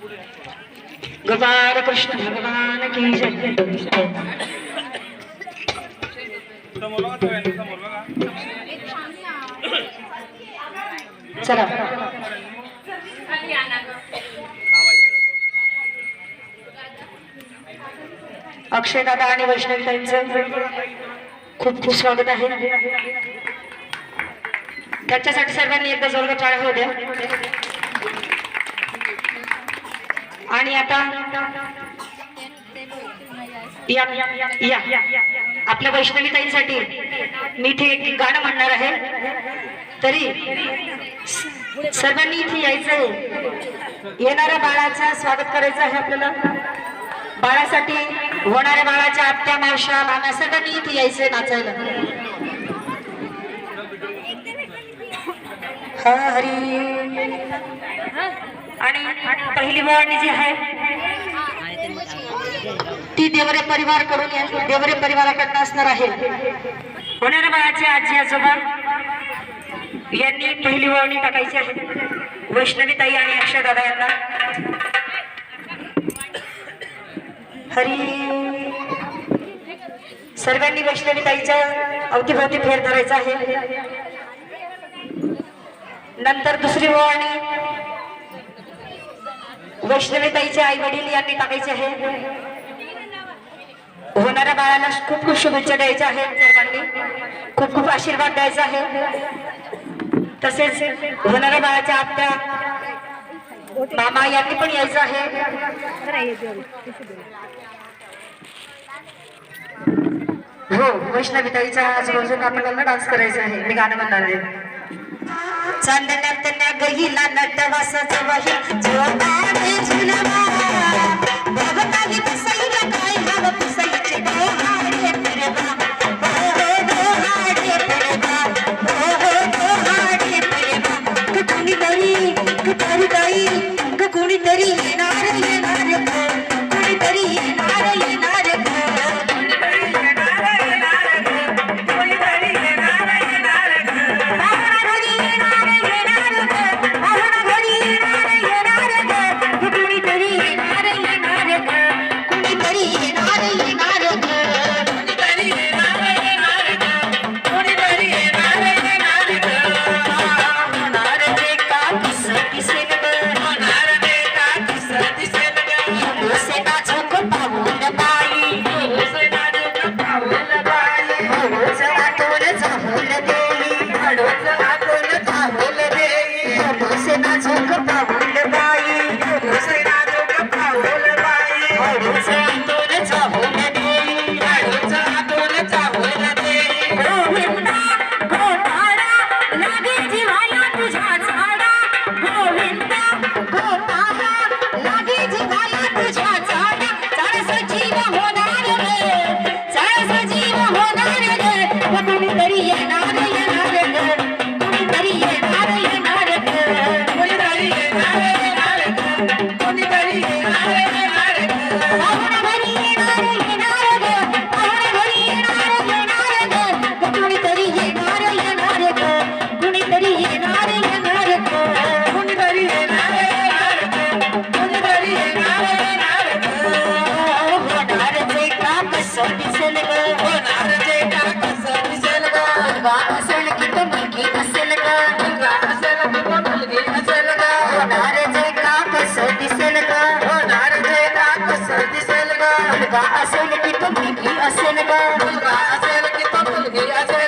गोपाल कृष्ण भगवान की चला. अक्षय दादा आणि वैष्णवी खूप खूप स्वागत आहे. त्याच्यासाठी सर्वांनी एकदा जोरदार टाळ्या होत्या आणि आता या आपल्या वैष्णवी ताईंसाठी मी इथे एक गाणं म्हणणार आहे. तरी सर्वांनी इथे यायचं आहे येणाऱ्या बाळाचं स्वागत करायचं आहे आपल्याला. बाळासाठी होणाऱ्या बाळाच्या आत्या मावशा मामा सर्वांनी इथे यायचंय नाचायला. हरी. आणि पहिली भवानी जी आहे ती देवरे परिवार करून देवरे परिवाराकडनं असणार आहे. होणारबाळाचे आजी आजोबा यांनी पहिली वळणी टाकायची आहे. वैष्णवीताई आणि अक्षयदादा यांना. हरी. सर्वांनी वैष्णवीताईच्या अवतीभवती फेर धरायचा आहे. नंतर दुसरी वळणी वैष्णवीताईचे आई वडील यांनी टाकायचे आहे. होणाऱ्या बाळाला खूप खूप शुभेच्छा द्यायच्या आहेत सर्वांनी. खूप खूप आशीर्वाद द्यायचा आहे. तसेच होणाऱ्या बाळाच्या आत्या मामा यांनी पण यायचं आहे. हो वैष्णवीताईचा आज रोजून आपल्याला डान्स करायचा आहे. मी गाणं म्हणणार आहे. चांदण्यात नगहीला नटवा सजवही जोगा झुलवा भगताही Obrigada.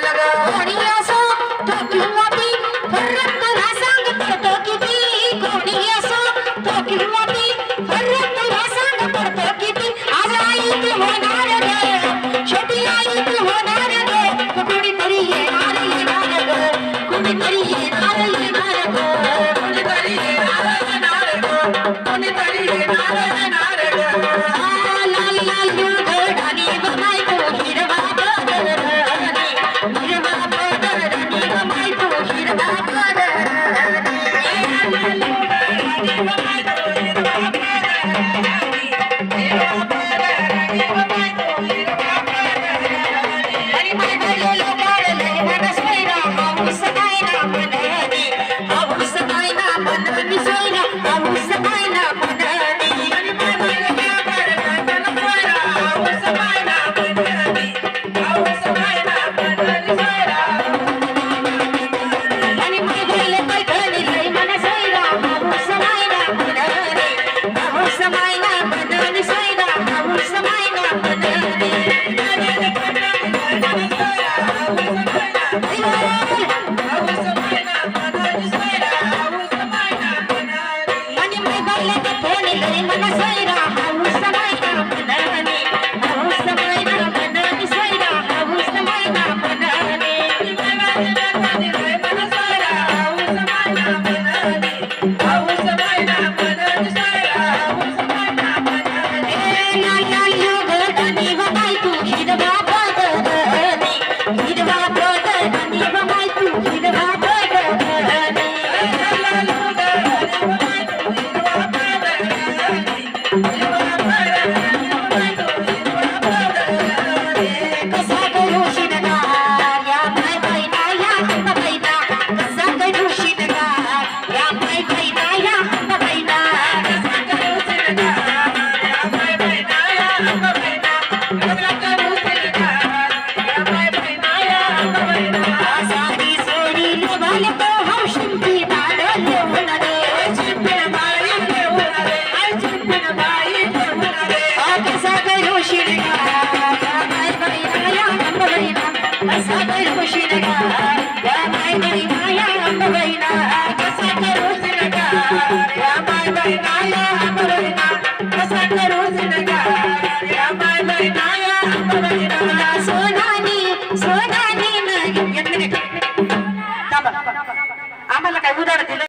या माय